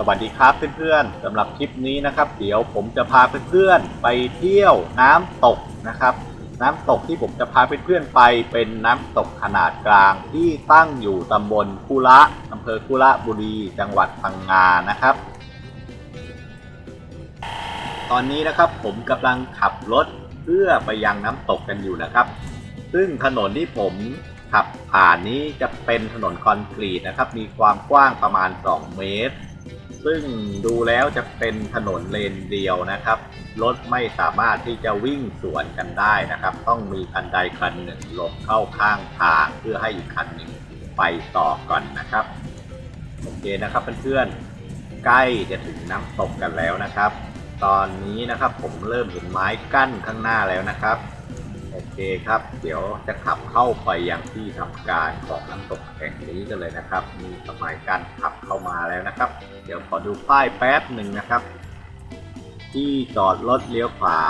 สวัสดีครับเพื่อนๆสำหรับคลิปนี้นะครับ เดี๋ยวผมจะพาเพื่อนๆไปเที่ยวน้ำตกนะครับ น้ำตกที่ผมจะพาเพื่อนๆไปเป็นน้ำตกขนาดกลางที่ตั้งอยู่ตำบลกุระอำเภอกุระบุรี จังหวัดพังงานะครับ ตอนนี้นะครับผมกำลังขับรถเพื่อไปยังน้ำตกกันอยู่นะครับ ซึ่งถนนที่ผมขับผ่านนี้จะเป็นถนนคอนกรีตนะครับ มีความกว้างประมาณ 2 เมตร ซึ่งดูแล้วจะเป็นถนนเลนเดียวนะครับ รถไม่สามารถที่จะวิ่งสวนกันได้นะครับ ต้องมีคันใดคันหนึ่งหลบเข้าข้างทางเพื่อให้อีกคันหนึ่งไปต่อก่อนนะครับ โอเคนะครับเพื่อนๆใกล้จะถึงน้ำตกกันแล้วนะครับ ตอนนี้นะครับผมเริ่มเห็นไม้กั้นข้างหน้าแล้วนะครับ โอเคครับ เดี๋ยวจะขับเข้าไปยังที่ทำการของน้ำตกแห่งนี้กันเลยนะครับ มีสมัยการขับเข้ามาแล้วนะครับ เดี๋ยวขอดูป้ายแป๊บหนึ่งนะครับ ที่จอดรถเลี้ยวขวา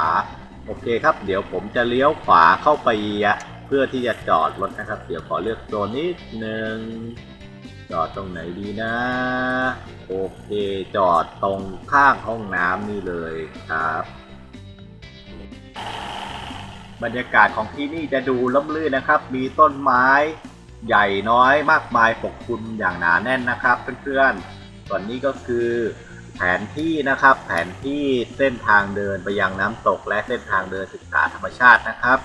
โอเคครับ เดี๋ยวผมจะเลี้ยวขวาเข้าไปเพื่อที่จะจอดรถนะครับ เดี๋ยวขอเลือกโซนนิดหนึ่งจอดตรงไหนดีนะ โอเคจอดตรงข้างห้องน้ำนี่เลยครับ บรรยากาศของที่นี่จะดูล่มลื่นนะครับ มีต้นไม้ใหญ่น้อยมากมายปกคลุมอย่างหนาแน่นนะครับเพื่อนๆส่วนนี้ก็คือแผนที่นะครับ แผนที่เส้นทางเดินไปยังน้ำตก และเส้นทางเดินศึกษาธรรมชาตินะครับ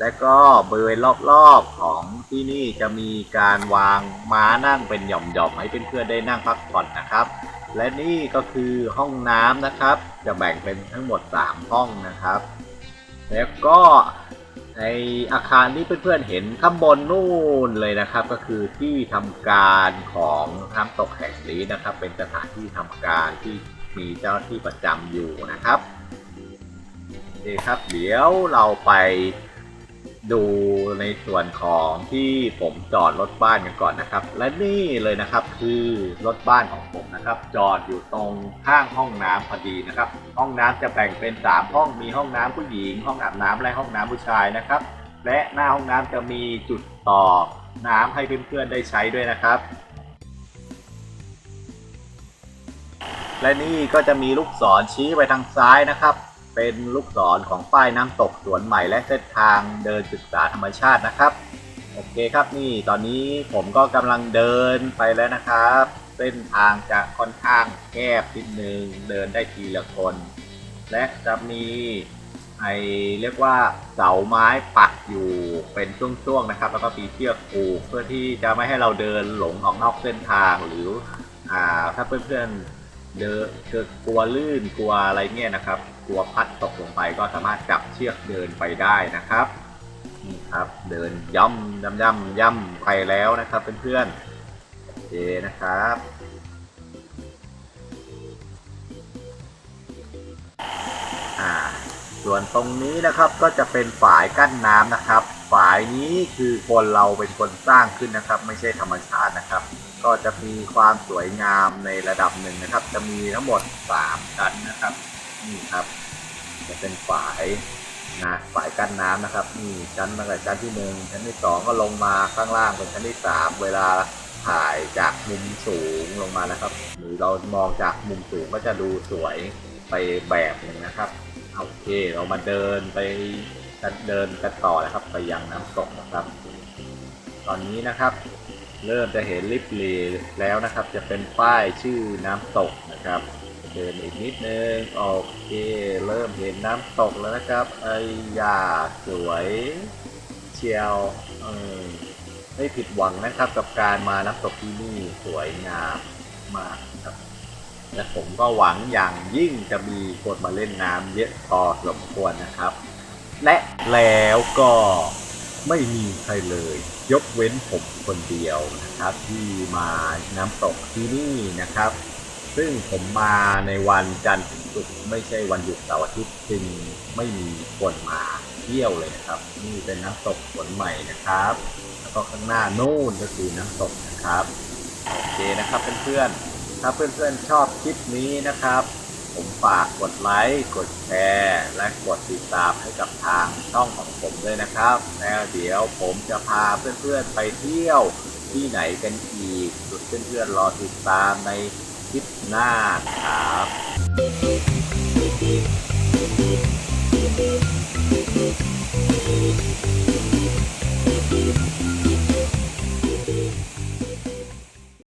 และก็บริเวณรอบๆของที่นี่จะมีการวางม้านั่งเป็นหย่อมๆให้เพื่อนๆได้นั่งพักผ่อนนะครับ และนี่ก็คือห้องน้ำนะครับ จะแบ่งเป็นทั้งหมด 3 ห้องนะครับ แล้วก็ในอาคารที่เพื่อนๆเห็นข้างบนนู่นเลยนะครับ ก็คือที่ทำการของน้ำตกแห่งนี้นะครับ เป็นสถานที่ทำการที่มีเจ้าหน้าที่ประจำอยู่นะครับโอเคครับเดี๋ยวเราไป ดูในส่วนของที่ผมจอดรถบ้านกันก่อนนะครับ และนี่เลยนะครับคือรถบ้านของผมนะครับ จอดอยู่ตรงข้างห้องน้ำพอดีนะครับ ห้องน้ำจะแบ่งเป็น 3 ห้องมีห้องน้ำผู้หญิง ห้องอาบน้ำและห้องน้ำผู้ชายนะครับ และหน้าห้องน้ำจะมีจุดต่อน้ำให้เพื่อนๆได้ใช้ด้วยนะครับและนี่ก็จะมีลูกศรชี้ไปทางซ้ายนะครับ เป็นลูกศรของป้ายน้ำตกสวนใหม่และเส้นทางเดินศึกษาธรรมชาตินะครับ โอเคครับนี่ตอนนี้ผมก็กำลังเดินไปแล้วนะครับ เส้นทางจะค่อนข้างแคบนิดนึงเดินได้ทีละคน และจะมีไอเรียกว่าเสาไม้ปักอยู่เป็นช่วงๆนะครับ แล้วก็มีเชือกผูกเพื่อที่จะไม่ให้เราเดินหลงออกนอกเส้นทางหรืออ่าถ้าเพื่อนๆเดินเกิดกลัวลื่นกลัวอะไรเงี้ยนะครับ กลัวพัดตกลงไปก็สามารถจับเชือกเดินไปได้นะครับนี่ครับเดินย่ำย่ำย่ำย่ำไปแล้วนะครับเพื่อนๆโอเคนะครับอ่าส่วนตรงนี้นะครับก็จะเป็นฝายกั้นน้ำนะครับ ฝายนี้คือคนเราเป็นคนสร้างขึ้นนะครับ ไม่ใช่ธรรมชาตินะครับ ก็จะมีความสวยงามในระดับหนึ่งนะครับ จะมีทั้งหมด 3 ชั้นนะครับ นี่ครับ จะเป็นฝายนะฝายกั้นน้ำนะครับนี่ชั้นตั้งแต่ชั้นที่หนึ่งชั้นที่สองก็ลงมาข้างล่างเป็นชั้นที่สามเวลาถ่ายจากมุมสูงลงมานะครับ หรือเรามองจากมุมสูงก็จะดูสวยไปแบบหนึ่งนะครับโอเคเรามาเดินไปกันเดินกันต่อนะครับ ไปยังน้ำตกนะครับ ตอนนี้นะครับ เริ่มจะเห็นลิฟต์เลแล้วนะครับ จะเป็นป้ายชื่อน้ำตกนะครับ ดินอีกนิดนึงโอเคเริ่มเห็นน้ำตกแล้วนะครับ ไอ้ยาสวยเชียวเออไม่ผิดหวังนะครับกับการมาน้ำตกที่นี่สวยงามมากครับ และผมก็หวังอย่างยิ่งจะมีคนมาเล่นน้ำเยอะพอสมควรนะครับ และแล้วก็ไม่มีใครเลย ยกเว้นผมคนเดียวนะครับ ที่มาน้ำตกที่นี่นะครับ ซึ่งผมมาในวันจันทร์ศุกร์ไม่ใช่วันหยุดเสาร์อาทิตย์จึงไม่มีคนมาเที่ยวเลยนะครับ นี่เป็นน้ำตกสวนใหม่นะครับ แล้วก็ข้างหน้าโน่นก็คือน้ำตกนะครับโอเคนะครับเพื่อนๆถ้าเพื่อนๆชอบคลิปนี้นะครับ ผมฝากกดไลค์กดแชร์และกดติดตามให้กับทางช่องของผมด้วยนะครับแล้วเดี๋ยวผมจะพาเพื่อนๆไปเที่ยวที่ไหนกันอีกสุดเพื่อนๆรอติดตามใน คลิปหน้าครับ